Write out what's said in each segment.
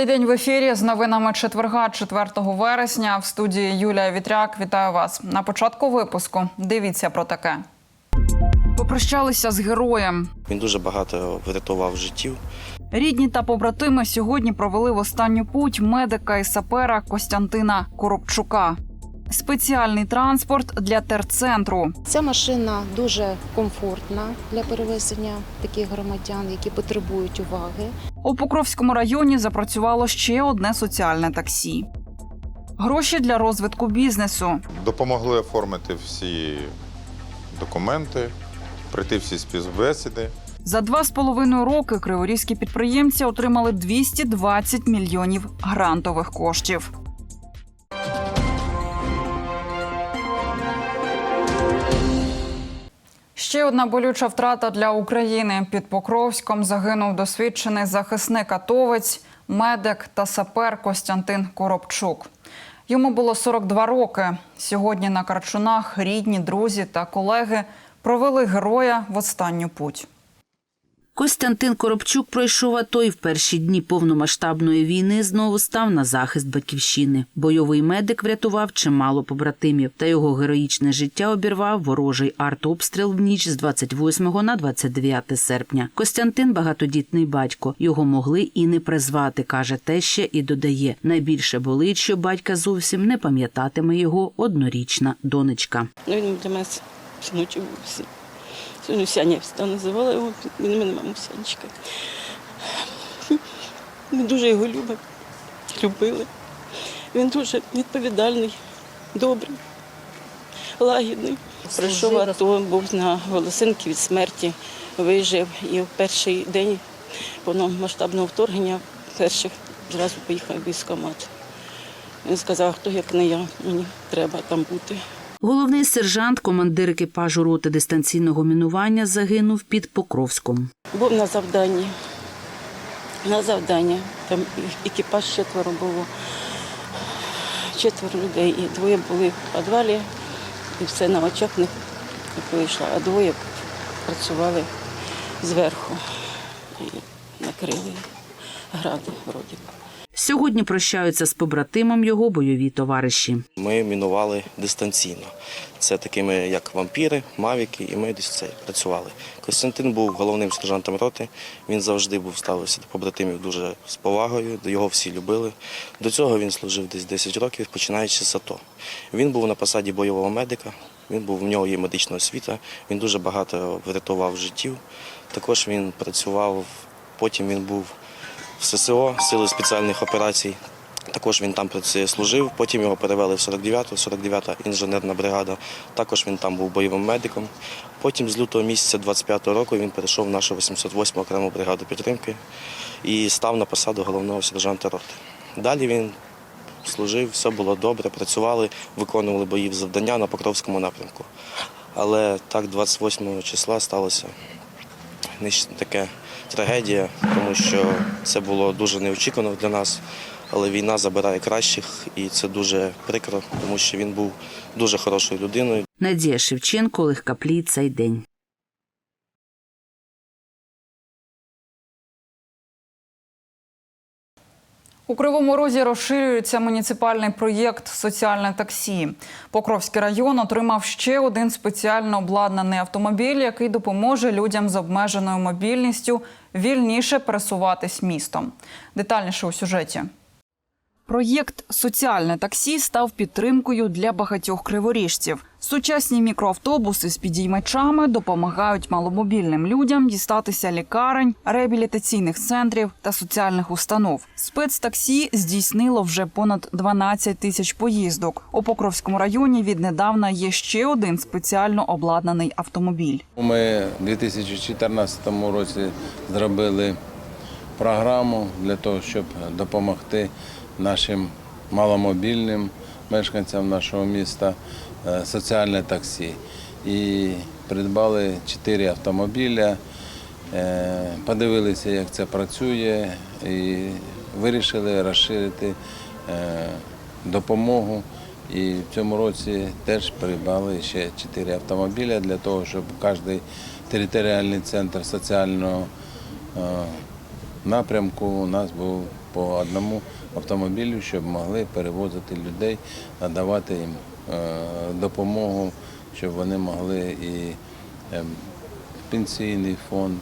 Цей день в ефірі з новинами четверга, 4 вересня. В студії Юлія Вітряк. Вітаю вас. На початку випуску. Дивіться про таке. Попрощалися з героєм. Він дуже багато врятував життів. Рідні та побратими сьогодні провели в останню путь медика і сапера Костянтина Коробчука. Спеціальний транспорт для терцентру. Ця машина дуже комфортна для перевезення таких громадян, які потребують уваги. У Покровському районі запрацювало ще одне соціальне таксі. Гроші для розвитку бізнесу. Допомогли оформити всі документи, пройти всі співбесіди. За два з половиною роки криворізькі підприємці отримали 220 мільйонів грантових коштів. Ще одна болюча втрата для України. Під Покровськом загинув досвідчений захисник атовець, медик та сапер Костянтин Коробчук. Йому було 42 роки. Сьогодні на Карчунах рідні, друзі та колеги провели героя в останню путь. Костянтин Коробчук пройшов АТО і в перші дні повномасштабної війни знову став на захист батьківщини. Бойовий медик врятував чимало побратимів, та його героїчне життя обірвав ворожий артобстріл в ніч з 28 на 29 серпня. Костянтин багатодітний батько. Його могли і не призвати, каже теща і додає. Найбільше болить, що батька зовсім не пам'ятатиме його однорічна донечка. Ну, він для мене синочок був. син- Синусяня я всегда називала його, він мене мамусянчика. Ми дуже його любимо, любили. Він дуже відповідальний, добрий, лагідний. Прийшов АТО, був на волосинки від смерті, вижив. І в перший день повномасштабного вторгнення перших зразу поїхав в військкомат. Він сказав, хто як не я, мені треба там бути. Головний сержант, командир екіпажу роти дистанційного мінування, загинув під Покровськом. Був на завданні. На завдання. Там екіпаж четверо було. Четверо людей. І двоє були в підвалі, і все на очах них вийшло, а двоє працювали зверху і накрили гради вроді. Сьогодні прощаються з побратимом його бойові товариші. Ми мінували дистанційно. Це такими, як вампіри, мавіки, і ми десь це працювали. Костянтин був головним сержантом роти. Він завжди був ставився до побратимів дуже з повагою, його всі любили. До цього він служив десь 10 років, починаючи з АТО. Він був на посаді бойового медика. Він був в нього є медична освіта. Він дуже багато врятував життів. Також він працював. Потім він був в ССО, сили спеціальних операцій. Також він там працює, служив, потім його перевели в 49-ту, 49-та інженерна бригада. Також він там був бойовим медиком. Потім з лютого місяця 25-го року він перейшов в нашу 808 окрему бригаду підтримки і став на посаду головного сержанта роти. Далі він служив, все було добре, працювали, виконували бойові завдання на Покровському напрямку. Але так 28 числа сталося таке трагедія, тому що це було дуже неочікувано для нас. Але війна забирає кращих, і це дуже прикро, тому що він був дуже хорошою людиною. Надія Шевченко, Олег Каплій цей день. У Кривому Розі розширюється муніципальний проєкт Соціальне таксі. Покровський район отримав ще один спеціально обладнаний автомобіль, який допоможе людям з обмеженою мобільністю вільніше пересуватись містом. Детальніше у сюжеті. Проєкт Соціальне таксі став підтримкою для багатьох криворіжців. Сучасні мікроавтобуси з підіймачами допомагають маломобільним людям дістатися лікарень, реабілітаційних центрів та соціальних установ. Спецтаксі здійснило вже понад 12 тисяч поїздок. У Покровському районі віднедавна є ще один спеціально обладнаний автомобіль. Ми у 2014 році зробили програму для того, щоб допомогти нашим маломобільним мешканцям нашого міста соціальне таксі. І придбали чотири автомобіля, е, подивилися, як це працює, і вирішили розширити е, допомогу. І в цьому році теж придбали ще чотири автомобіля для того, щоб кожен територіальний центр соціального е, напрямку у нас був по одному автомобілю, щоб могли перевозити людей, надавати їм е, допомогу, щоб вони могли і ем, пенсійний фонд,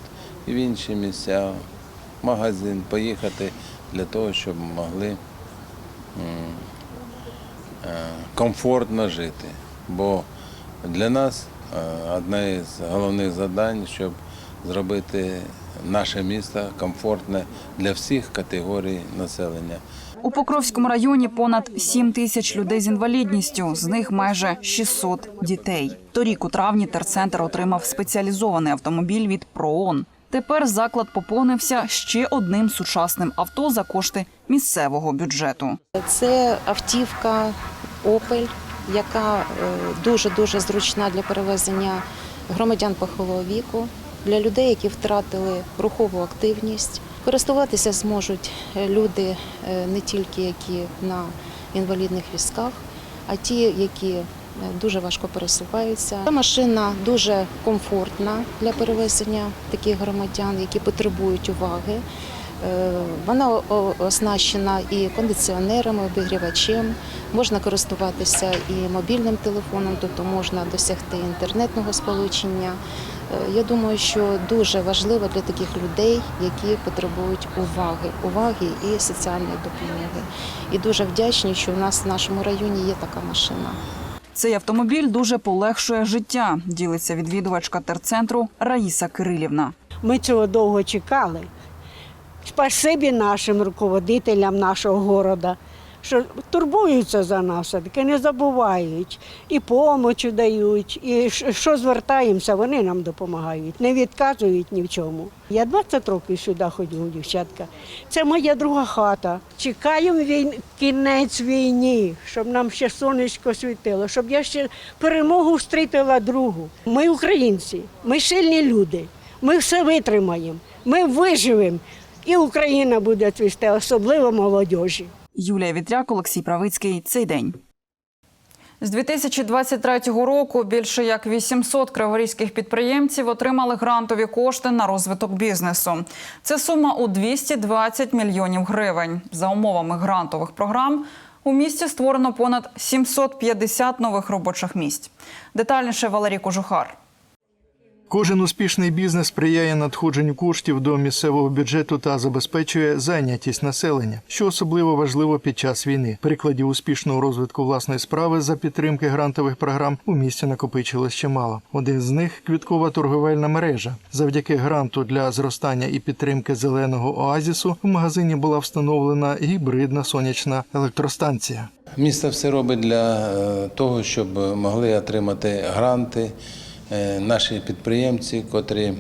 і в інші місця, магазин поїхати для того, щоб могли е, комфортно жити. Бо для нас е, одне з головних завдань, щоб зробити наше місто комфортне для всіх категорій населення. У Покровському районі понад 7 тисяч людей з інвалідністю, з них майже 600 дітей. Торік у травні терцентр отримав спеціалізований автомобіль від ПРООН. Тепер заклад поповнився ще одним сучасним авто за кошти місцевого бюджету. Це автівка Опель, яка дуже дуже зручна для перевезення громадян похилого віку, для людей, які втратили рухову активність. Користуватися зможуть е, люди е, не тільки які на інвалідних візках, а ті, які е, дуже важко пересуваються. Ця машина дуже комфортна для перевезення таких громадян, які потребують уваги. Вона оснащена і кондиціонерами, обігрівачем. Можна користуватися і мобільним телефоном, тобто можна досягти інтернетного сполучення. Е, Я думаю, що дуже важливо для таких людей, які потребують уваги, уваги і соціальної допомоги. І дуже вдячні, що у нас в нашому районі є така машина. Цей автомобіль дуже полегшує життя, ділиться відвідувачка терцентру Раїса Кирилівна. Ми цього довго чекали. Спасибі нашим руководителям нашого города, що турбуються за нас, таки не забувають, і помочь дають, і що звертаємося, вони нам допомагають, не відказують ні в чому. Я 20 років сюди ходжу, дівчатка. Це моя друга хата. Чекаємо війн... кінець війні, щоб нам ще сонечко світило, щоб я ще перемогу встрітила другу. Ми українці, ми сильні люди, ми все витримаємо, ми виживемо. І Україна буде цвісти, особливо молодіжі. Юлія Вітряк, Олексій Правицький. Цей день. З 2023 року більше як 800 криворізьких підприємців отримали грантові кошти на розвиток бізнесу. Це сума у 220 мільйонів гривень. За умовами грантових програм у місті створено понад 750 нових робочих місць. Детальніше Валерій Кожухар. Кожен успішний бізнес сприяє надходженню коштів до місцевого бюджету та забезпечує зайнятість населення, що особливо важливо під час війни. Прикладів успішного розвитку власної справи за підтримки грантових програм у місті накопичилось чимало. Один з них квіткова торговельна мережа. Завдяки гранту для зростання і підтримки зеленого оазісу в магазині була встановлена гібридна сонячна електростанція. Місто все робить для е, того, щоб могли отримати гранти наші підприємці, котрі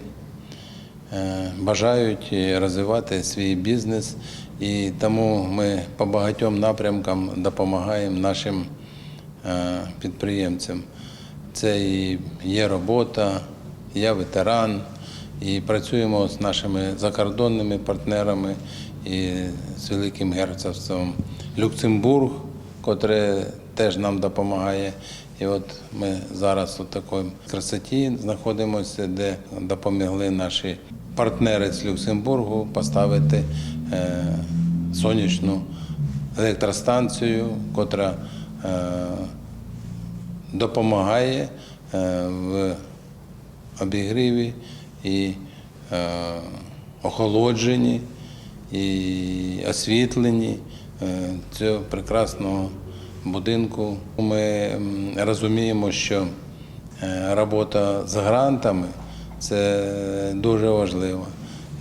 е, бажають розвивати свій бізнес. І тому ми по багатьом напрямкам допомагаємо нашим е, підприємцям. Це і є робота, я ветеран, і працюємо з нашими закордонними партнерами і з Великим Герцогством Люксембург, котре теж нам допомагає. І от ми зараз у такій красоті знаходимося, де допомогли наші партнери з Люксембургу поставити е, сонячну електростанцію, котра е, допомагає е, в обігріві і охолодженні і освітленні цього прекрасного будинку. Ми розуміємо, що е, робота з грантами це дуже важливо.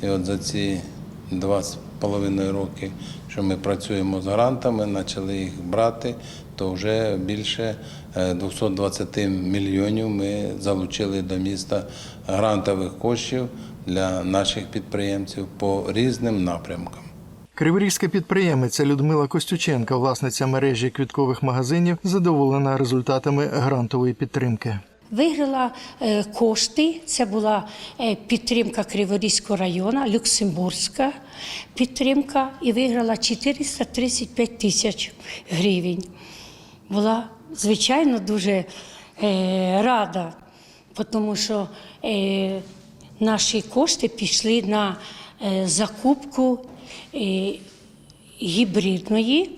І от за ці два з половиною роки, що ми працюємо з грантами, почали їх брати, то вже більше е, 220 мільйонів ми залучили до міста грантових коштів для наших підприємців по різним напрямкам. Криворізька підприємиця Людмила Костюченка, власниця мережі квіткових магазинів, задоволена результатами грантової підтримки. Виграла е, кошти. Це була е, підтримка Криворізького району, Люксембурзька підтримка, і виграла 435 тисяч гривень. Була, звичайно, дуже е, рада, тому що наші кошти пішли на закупку гібридної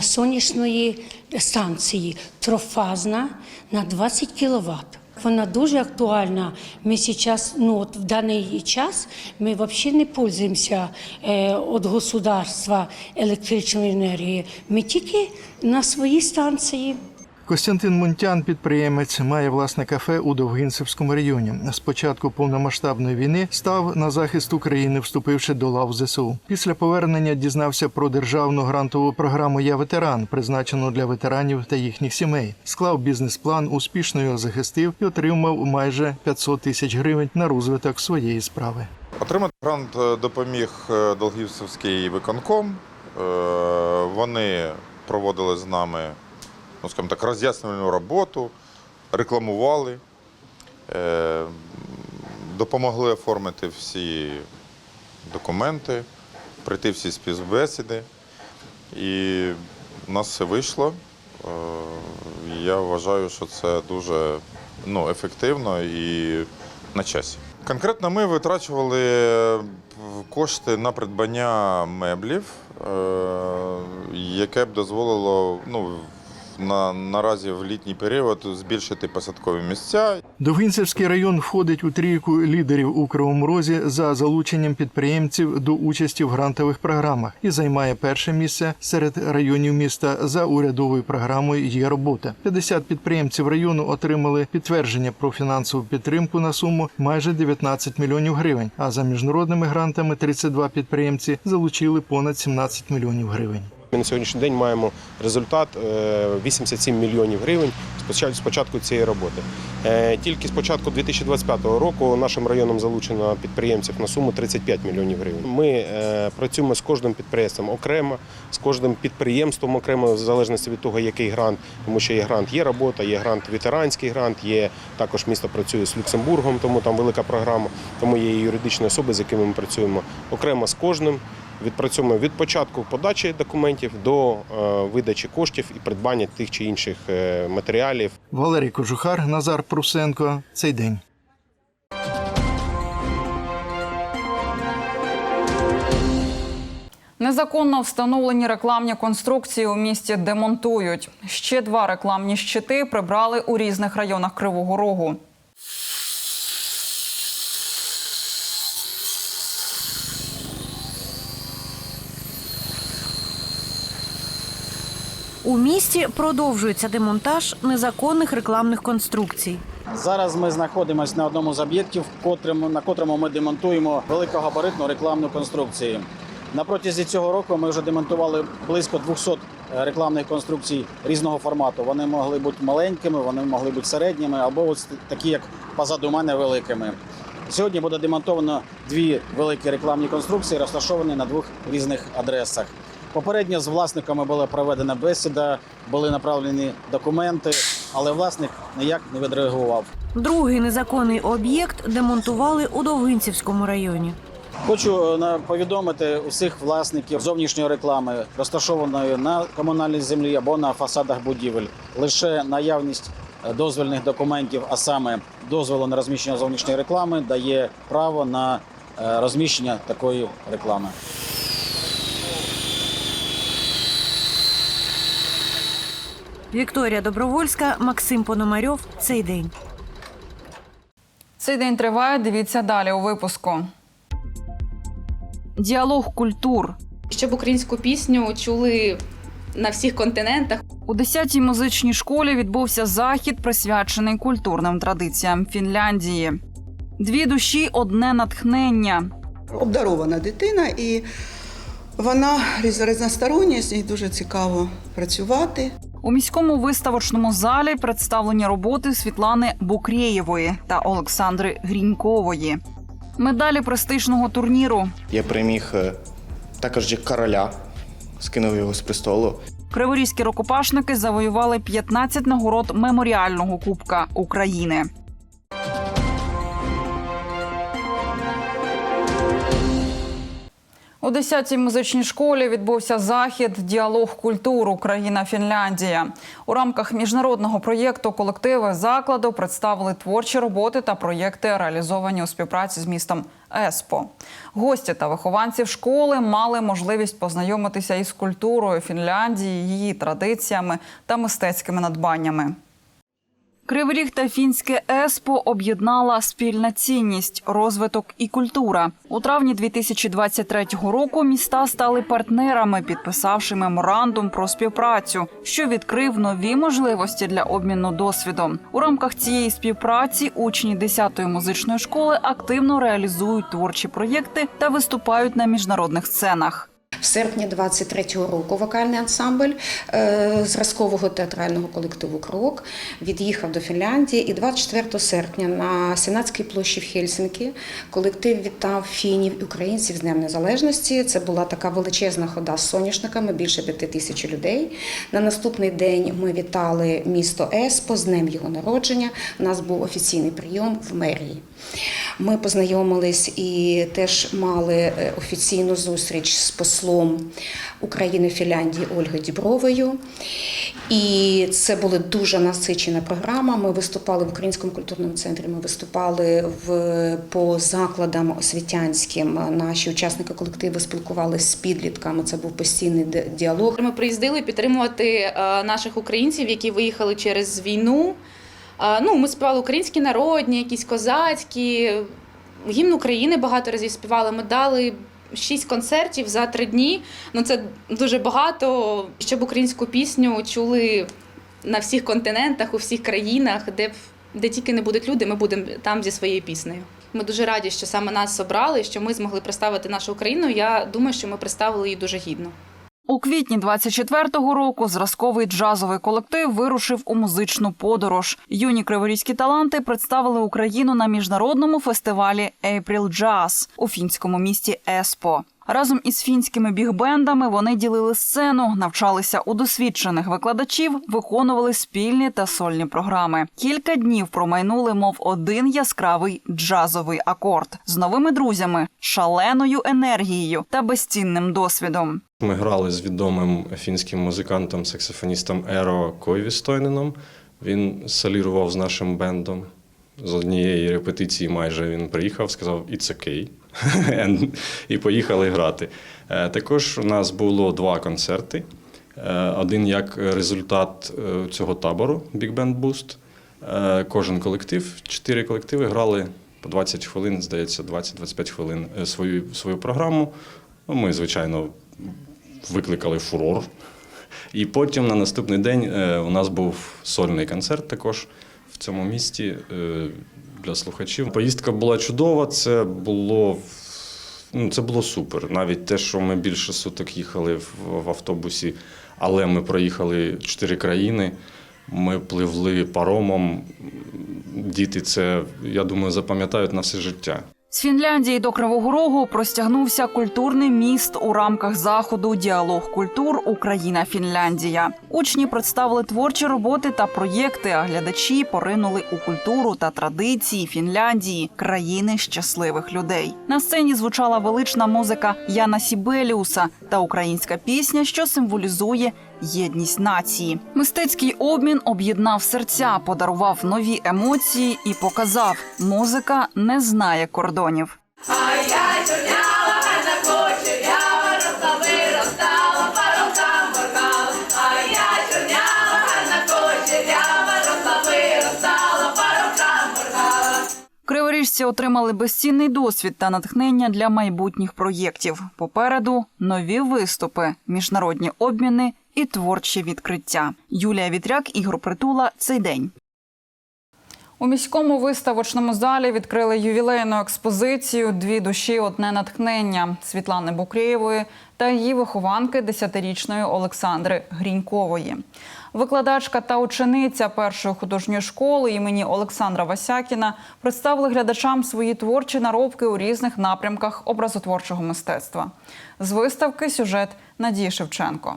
сонячної станції трофазна на 20 кВт. Вона дуже актуальна. Ми зараз, ну от в даний час, ми взагалі не пользуємося е, від государства електричної енергії. Ми тільки на своїй станції. Костянтин Мунтян, підприємець, має власне кафе у Довгинцевському районі. З початку повномасштабної війни став на захист України, вступивши до лав ЗСУ. Після повернення дізнався про державну грантову програму Я ветеран, призначену для ветеранів та їхніх сімей. Склав бізнес-план, успішно його захистив і отримав майже 500 тисяч гривень на розвиток своєї справи. Отримати грант е, допоміг е, Долгівцевський виконком. Е, Вони проводили з нами, ну скажімо так, роз'яснювальну роботу, рекламували, е, допомогли оформити всі документи, пройти всі співбесіди. І у нас все вийшло. Е, Я вважаю, що це дуже ну, ефективно і на часі. Конкретно ми витрачували е, кошти на придбання меблів, яке б дозволило ну, на, наразі в літній період збільшити посадкові місця Довгинцевський район входить у трійку лідерів у Кривому Розі за залученням підприємців до участі в грантових програмах і займає перше місце серед районів міста за урядовою програмою Є робота. 50 підприємців району отримали підтвердження про фінансову підтримку на суму майже 19 мільйонів гривень. А за міжнародними грантами 32 підприємці залучили понад 17 мільйонів гривень. Ми на сьогоднішній день маємо результат е, 87 мільйонів гривень з початку цієї роботи. Е, Тільки з початку 2025 року нашим районом залучено підприємців на суму 35 мільйонів гривень. Ми е, працюємо з кожним підприємством окремо, з кожним підприємством окремо, в залежності від того, який грант, тому що є грант, є робота, є грант ветеранський грант, є також місто працює з Люксембургом, тому там велика програма. Тому є і юридичні особи, з якими ми працюємо окремо з кожним. Відпрацьовуємо від початку подачі документів до е, видачі коштів і придбання тих чи інших е, матеріалів. Валерій Кожухар, Назар Прусенко. Цей день. Незаконно встановлені рекламні конструкції у місті демонтують. Ще два рекламні щити прибрали у різних районах Кривого Рогу. У місті продовжується демонтаж незаконних рекламних конструкцій. Зараз ми знаходимося на одному з об'єктів, на котрому ми демонтуємо великогабаритну рекламну конструкцію. На протязі цього року ми вже демонтували близько 200 рекламних конструкцій різного формату. Вони могли бути маленькими, вони могли бути середніми або ось такі, як позаду мене, великими. Сьогодні буде демонтовано дві великі рекламні конструкції, розташовані на двох різних адресах. Попередньо з власниками була проведена бесіда, були направлені документи, але власник ніяк не відреагував. Другий незаконний об'єкт демонтували у Довгинцівському районі. Хочу е, повідомити усіх власників зовнішньої реклами, розташованої на комунальній землі або на фасадах будівель. Лише наявність е, дозвільних документів, а саме дозволу на розміщення зовнішньої реклами, дає право на е, розміщення такої реклами. Вікторія Добровольська, Максим Пономарьов. Цей день. Цей день триває. Дивіться далі у випуску. Діалог культур. Щоб українську пісню чули на всіх континентах. У 10-й музичній школі відбувся захід, присвячений культурним традиціям Фінляндії. Дві душі, одне натхнення. обдарована дитина, і вона різ- різностороння, з ній дуже цікаво працювати. У міському виставочному залі представлені роботи Світлани Букрєєвої та Олександри Грінькової. Медалі престижного турніру. Я переміг е, також як короля, скинув його з престолу. Криворізькі рукопашники завоювали 15 нагород меморіального кубка України. У 10-й музичній школі відбувся захід Діалог культур Україна Фінляндія. У рамках міжнародного проєкту колективи закладу представили творчі роботи та проєкти, реалізовані у співпраці з містом Еспо. Гості та вихованці школи мали можливість познайомитися із культурою Фінляндії, її традиціями та мистецькими надбаннями. Кривий Ріг та фінське ЕСПО об'єднала спільна цінність, розвиток і культура. У травні 2023 року міста стали партнерами, підписавши меморандум про співпрацю, що відкрив нові можливості для обміну досвідом. У рамках цієї співпраці учні 10-ї музичної школи активно реалізують творчі проєкти та виступають на міжнародних сценах. В серпні 23-го року вокальний ансамбль е, зразкового театрального колективу Крок від'їхав до Фінляндії. І 24 серпня на Сенатській площі в Хельсинкі колектив вітав фінів і українців з Днем Незалежності. Це була така величезна хода з соняшниками, більше п'яти тисяч людей. На наступний день ми вітали місто Еспо з днем його народження. У нас був офіційний прийом в мерії. Ми познайомились і теж мали е, офіційну зустріч з послом України Фінляндії Ольгою Дібровою. І це була дуже насичена програма. Ми виступали в Українському культурному центрі. Ми виступали в по закладам освітянським. Наші учасники колективу спілкувалися з підлітками. Це був постійний діалог. Ми приїздили підтримувати е, наших українців, які виїхали через війну. Ну, ми співали українські народні, якісь козацькі. Гімн України багато разів співали. Ми дали шість концертів за три дні. Ну це дуже багато, щоб українську пісню чули на всіх континентах, у всіх країнах, де де тільки не будуть люди, ми будемо там зі своєю піснею. Ми дуже раді, що саме нас обрали, що ми змогли представити нашу Україну. Я думаю, що ми представили її дуже гідно. У квітні 24-го року зразковий джазовий колектив вирушив у музичну подорож. Юні криворізькі таланти представили Україну на міжнародному фестивалі April Jazz у фінському місті Еспо. Разом із фінськими бігбендами вони ділили сцену, навчалися у досвідчених викладачів, виконували спільні та сольні програми. Кілька днів промайнули, мов один яскравий джазовий акорд з новими друзями, шаленою енергією та безцінним досвідом. Ми грали з відомим фінським музикантом, саксофоністом Еро Койвістойненом. Він солірував з нашим бендом. З однієї репетиції майже він приїхав, сказав «It's okay». І поїхали грати. Е, Також у нас було два концерти. Е, Один як результат е, цього табору Big Band Boost. Кожен колектив, чотири колективи грали по 20 хвилин, здається, 20-25 хвилин свою, свою програму. Ну, Ми, звичайно, викликали фурор. І потім на наступний день у нас був сольний концерт також в цьому місті для слухачів. Поїздка була чудова, це було. Ну, це було супер. Навіть те, що ми більше суток їхали в, автобусі, але ми проїхали чотири країни. Ми пливли паромом. Діти це, я думаю, запам'ятають на все життя. З Фінляндії до Кривого Рогу простягнувся культурний міст у рамках заходу Діалог культур Україна Фінляндія. Учні представили творчі роботи та проєкти, а глядачі поринули у культуру та традиції Фінляндії, країни щасливих людей. На сцені звучала велична музика Яна Сібеліуса та українська пісня, що символізує єдність нації. Мистецький обмін об'єднав серця, подарував нові емоції і показав, музика не знає кордонів. Криворіжці отримали безцінний досвід та натхнення для майбутніх проєктів. Попереду нові виступи, міжнародні обміни і творчі відкриття. Юлія Вітряк, Ігор Притула. Цей день. У міському виставочному залі відкрили ювілейну експозицію Дві душі, одне натхнення Світлани Букрєєвої та її вихованки десятирічної Олександри Грінькової. Викладачка та учениця першої художньої школи імені Олександра Васякіна представили глядачам свої творчі наробки у різних напрямках образотворчого мистецтва. З виставки сюжет Надії Шевченко.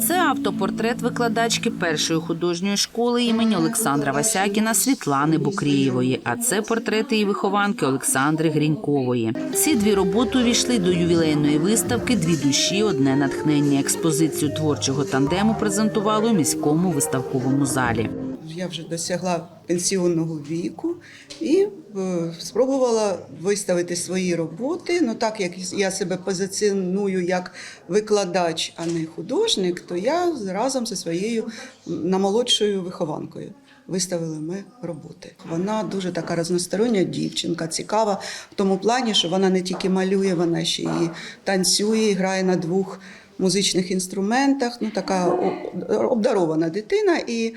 Це автопортрет викладачки першої художньої школи імені Олександра Васякіна Світлани Букрієвої. А це портрети її вихованки Олександри Грінькової. Ці дві роботи увійшли до ювілейної виставки Дві душі, одне натхнення. Експозицію творчого тандему презентували у міському виставковому залі. Я вже досягла пенсіонного віку і е, спробувала виставити свої роботи. Ну так як я себе позиціоную як викладач, а не художник, то я разом зі своєю намолодшою вихованкою. Виставили ми роботи. Вона дуже така разностороння дівчинка, цікава в тому плані, що вона не тільки малює, вона ще і танцює, і грає на двох музичних інструментах. Ну, така обдарована дитина. І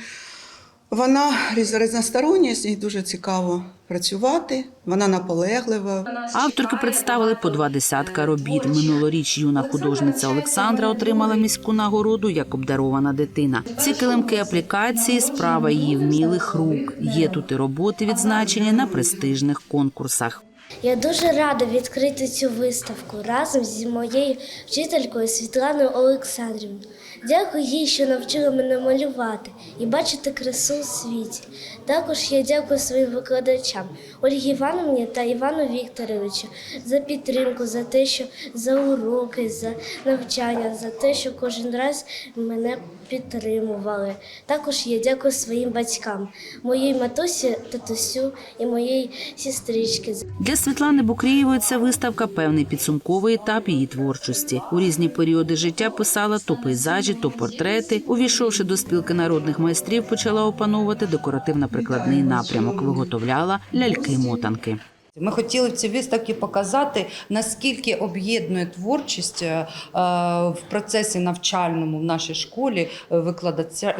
вона різ- різностороння, з ній дуже цікаво працювати. Вона наполеглива. Авторки представили по два десятка робіт. Минулоріч юна художниця Олександра отримала міську нагороду як обдарована дитина. Ці килимки аплікації справа її вмілих рук. Є тут і роботи відзначені на престижних конкурсах. Я дуже рада відкрити цю виставку разом зі моєю вчителькою Світланою Олександрівною. Дякую їй, що навчила мене малювати і бачити красу у світі. Також я дякую своїм викладачам Ольгі Івановні та Івану Вікторовичу за підтримку, за те, що за уроки, за навчання, за те, що кожен раз мене підтримували. Також я дякую своїм батькам, моїй матусі, татусю і моїй сестричці. Для Світлани Букрієвої ця виставка певний підсумковий етап її творчості. У різні періоди життя писала то пейзажі, то портрети. Увійшовши до спілки народних майстрів, почала опановувати декоративно-прикладний напрямок. Виготовляла ляльки-мотанки. Ми хотіли в цій виставці показати, наскільки об'єднує творчість е, в процесі навчальному в нашій школі е,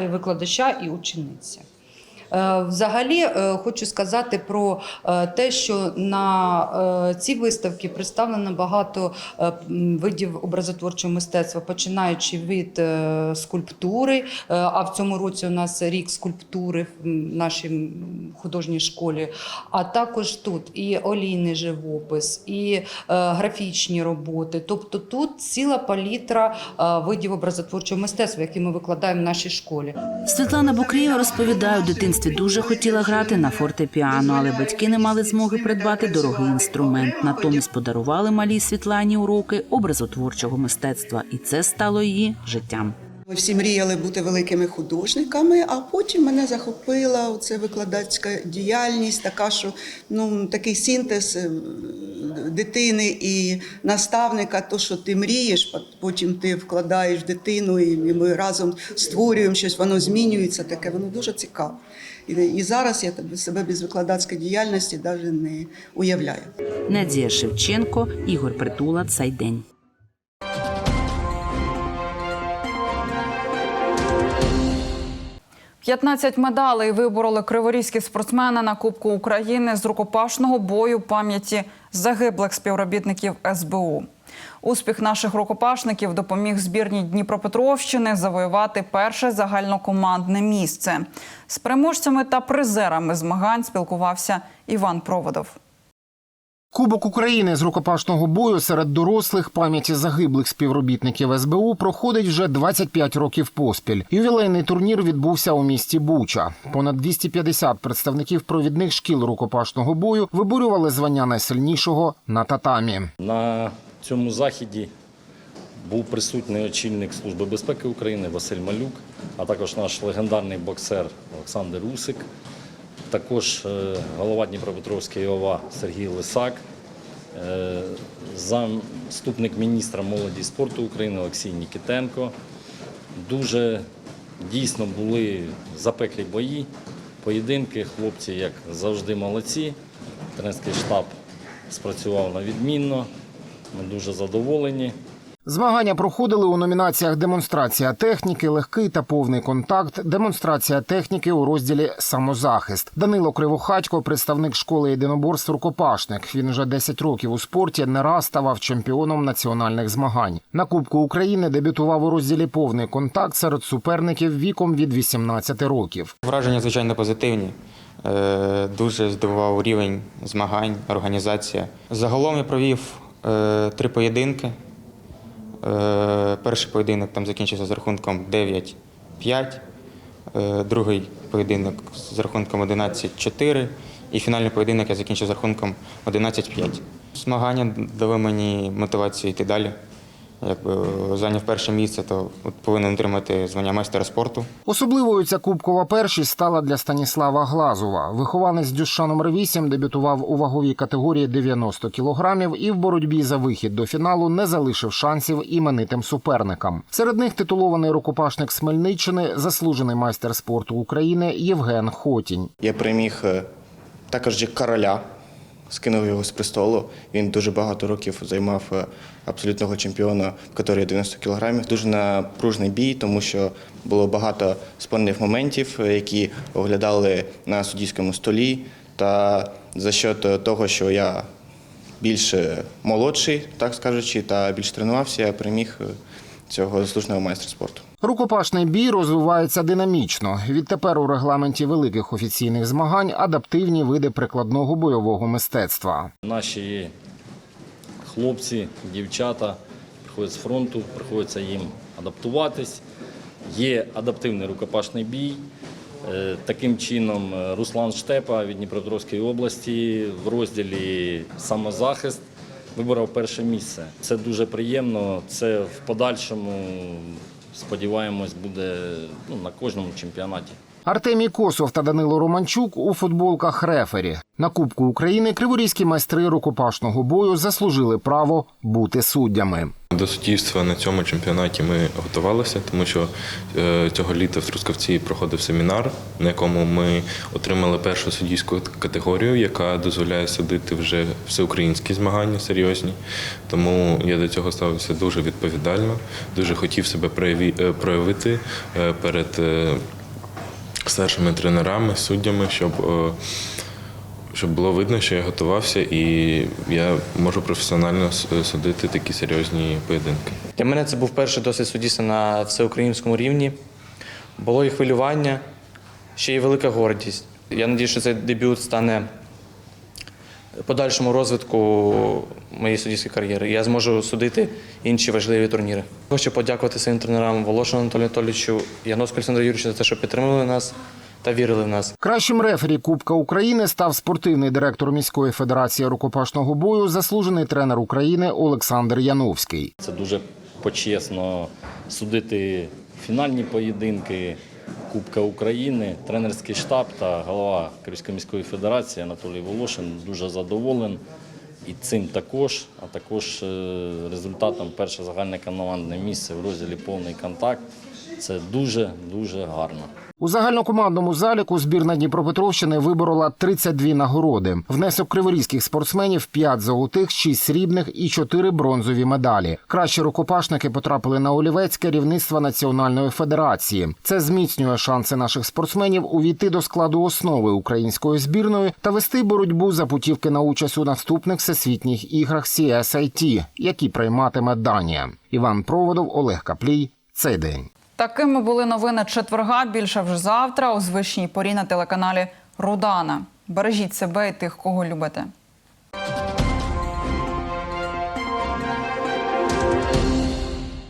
викладача, і учениці. Е, Взагалі е, хочу сказати про е, те, що на цій виставці представлено багато видів образотворчого мистецтва, починаючи від скульптури. А в цьому році у нас рік скульптури в нашій художній школі. А також тут і олійний живопис, і графічні роботи. Тобто тут ціла палітра видів образотворчого мистецтва, які ми викладаємо в нашій школі. Світлана Букрієва розповідає, у дитинстві дуже хотіла грати на фортепіано, але батьки не мали змоги придбати дорогий інструмент. Натомість подарували малій Світлані уроки образотворчого мистецтва, і це стало її життям. Ми всі мріяли бути великими художниками, а потім мене захопила оце викладацька діяльність, така що ну такий синтез е, дитини і наставника. То, що ти мрієш, потім ти вкладаєш дитину, і ми разом створюємо щось, воно змінюється. Таке воно дуже цікаво. І, і зараз я себе без викладацької діяльності навіть не уявляю. Надія Шевченко, Ігор Притула. Цей день. – 15 медалей вибороли криворізькі спортсмени на Кубку України з рукопашного бою пам'яті загиблих співробітників СБУ. Успіх наших рукопашників допоміг збірній Дніпропетровщини завоювати перше загальнокомандне місце. З переможцями та призерами змагань спілкувався Іван Проводов. Кубок України з рукопашного бою серед дорослих пам'яті загиблих співробітників СБУ проходить вже 25 років поспіль. Ювілейний турнір відбувся у місті Буча. Понад 250 представників провідних шкіл рукопашного бою виборювали звання найсильнішого на татамі. На цьому заході був присутній очільник Служби безпеки України Василь Малюк, а також наш легендарний боксер Олександр Усик, також е, голова Дніпропетровської ОВА Сергій Лисак, е, заступник міністра молоді і спорту України Олексій Нікітенко. Дуже дійсно були запеклі бої, поєдинки. Хлопці, як завжди, молодці. Тренерський штаб спрацював на відмінно. Ми дуже задоволені. Змагання проходили у номінаціях демонстрація техніки, легкий та повний контакт, демонстрація техніки у розділі самозахист. Данило Кривохатько, представник школи єдиноборств рукопашник. Він вже 10 років у спорті не раз ставав чемпіоном національних змагань. На Кубку України дебютував у розділі повний контакт серед суперників віком від 18 років. Враження, звичайно, позитивні. Е, Дуже здивував рівень змагань, організація. Загалом я провів е, три поєдинки. Е, Перший поєдинок там закінчився з рахунком 9-5. Е, Другий поєдинок з рахунком 11-4. І фінальний поєдинок я закінчив з рахунком 11-5. Змагання дали мені мотивацію йти далі. Якби зайняв перше місце, то от повинен отримати звання майстера спорту. Особливою ця кубкова першість стала для Станіслава Глазова. Вихованець Дюша номер 8 дебютував у ваговій категорії 90 кілограмів і в боротьбі за вихід до фіналу не залишив шансів іменитим суперникам. Серед них титулований рукопашник з Хмельниччини, заслужений майстер спорту України Євген Хотінь. Я переміг е, також короля, скинув його з престолу. Він дуже багато років займав е, абсолютного чемпіона в категорії 90 кілограмів. Дуже напружний бій, тому що було багато спорних моментів, е, які оглядали на суддівському столі. Та за счет того, що я більш молодший, так скажучи, та більш тренувався, я переміг е, цього заслуженого майстра спорту. Рукопашний бій розвивається динамічно. Відтепер у регламенті великих офіційних змагань адаптивні види прикладного бойового мистецтва. Наші хлопці, дівчата приходять з фронту, приходиться їм адаптуватись. Є адаптивний рукопашний бій. Е, Таким чином, е, Руслан Штепа від Дніпропетровської області в розділі самозахист вибрав перше місце. Це дуже приємно. Це в подальшому, сподіваємось, буде ну, на кожному чемпіонаті. Артемій Косов та Данило Романчук у футболках рефері. На Кубку України криворізькі майстри рукопашного бою заслужили право бути суддями. До суддівства на цьому чемпіонаті ми готувалися, тому що е, цього літа в Трускавці проходив семінар, на якому ми отримали першу суддівську категорію, яка дозволяє судити вже всеукраїнські змагання серйозні. Тому я до цього ставився дуже відповідально, дуже хотів себе е, проявити е, перед старшими тренерами, суддями, щоб. е, щоб було видно, що я готувався і я можу професіонально судити такі серйозні поєдинки. Для мене це був перший досвід суддівства на всеукраїнському рівні. Було і хвилювання, ще й велика гордість. Я сподіваюся, що цей дебют стане подальшому розвитку моєї суддівської кар'єри. Я зможу судити інші важливі турніри. Хочу подякувати своїм тренерам Волошину Анатолію Анатолійовичу, Яновську Олександру Юрійовичу за те, що підтримували нас та вірили в нас. Кращим рефері Кубка України став спортивний директор міської федерації рукопашного бою, заслужений тренер України Олександр Яновський. Це дуже почесно судити фінальні поєдинки Кубка України. Тренерський штаб та голова Київської міської федерації Анатолій Волошин дуже задоволен. І цим також, а також е, результатом перше загальне командне місце в розділі повний контакт. Це дуже дуже гарно. У загальнокомандному заліку збірна Дніпропетровщини виборола 32 нагороди. Внесок криворізьких спортсменів 5 золотих, 6 срібних і 4 бронзові медалі. Кращі рукопашники потрапили на олівець керівництва Національної федерації. Це зміцнює шанси наших спортсменів увійти до складу основи української збірної та вести боротьбу за путівки на участь у наступних всесвітніх іграх CSIT, які прийматиме Данія. Іван Проводов, Олег Каплій. Цей день. Такими були новини четверга. Більше вже завтра у звичній порі на телеканалі Рудана. Бережіть себе і тих, кого любите.